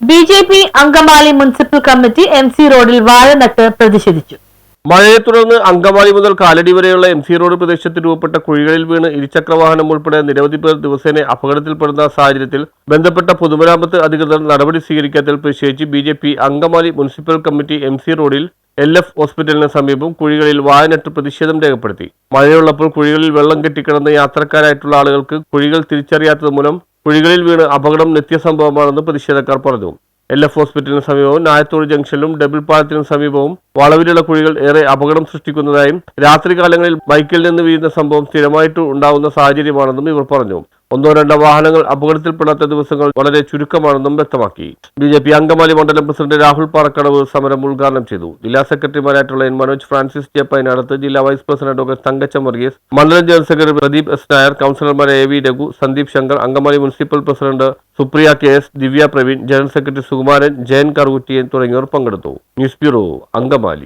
B J P Angamaly municipal committee M C റോഡിൽ വാഴ നട്ട് പ്രതിഷേധിച്ചു. മഴയെ തുടർന്ന് അങ്കമാലി മുതൽ കാലടി വരെയുള്ള എം സി റോഡ് പ്രദേശത്ത് രൂപപ്പെട്ട കുഴികളിൽ വീണ് ഇരുചക്രവാഹനം ഉൾപ്പെടെ നിരവധി പേർ ദിവസേന അപകടത്തിൽപ്പെടുന്ന സാഹചര്യത്തിൽ ബന്ധപ്പെട്ട പൊതുമരാമത്ത് അധികൃതർ നടപടി സ്വീകരിക്കാത്തതിൽ പ്രതിഷേധിച്ച് B J P Angamaly municipal committee M C റോഡിൽ എൽ എഫ് ഹോസ്പിറ്റലിന് സമീപം കുഴികളിൽ വായനട്ട് പ്രതിഷേധം രേഖപ്പെടുത്തി. മഴയുള്ളപ്പോൾ കുഴികളിൽ വെള്ളം കെട്ടിക്കിടന്ന യാത്രക്കാരായിട്ടുള്ള ആളുകൾക്ക് കുഴികൾ തിരിച്ചറിയാത്തത് മൂലം കുഴികളിൽ വീണ് അപകടം നിത്യസംഭവമാണെന്ന് പ്രതിഷേധക്കാർ പറഞ്ഞു. എൽ എഫ് ഹോസ്പിറ്റലിന് സമീപവും നായത്തോട് ജംഗ്ഷനിലും ഡബിൾ പാലത്തിനും സമീപവും വളവിലുള്ള കുഴികൾ ഏറെ അപകടം സൃഷ്ടിക്കുന്നതായും രാത്രികാലങ്ങളിൽ ബൈക്കിൽ നിന്ന് വീഴുന്ന സംഭവം സ്ഥിരമായിട്ട് ഉണ്ടാവുന്ന സാഹചര്യമാണെന്നും ഇവർ പറഞ്ഞു. ഒന്നോ രണ്ടോ വാഹനങ്ങൾ അപകടത്തിൽപ്പെടാത്ത ദിവസങ്ങൾ വളരെ ചുരുക്കമാണെന്നും വ്യക്തമാക്കി. ബി ജെ പി അങ്കമാലി മണ്ഡലം പ്രസിഡന്റ് രാഹുൽ പാറക്കടവ് സമരം ഉദ്ഘാടനം ചെയ്തു. ജില്ലാ സെക്രട്ടറിമാരായിട്ടുള്ള N Manoj Francis J Painadath ജില്ലാ vice president doctor Thankachan Varghese മണ്ഡലം general secretary Pradeep S Nair കൌൺസിലർമാരായ A V Raghu Sandeep Shankar Angamaly municipal president Supriya K S Divya Praveen general secretary Sukumaran Jayan Karukuttiyan തുടങ്ങിയവർ പങ്കെടുത്തു. News bureau Angamaly.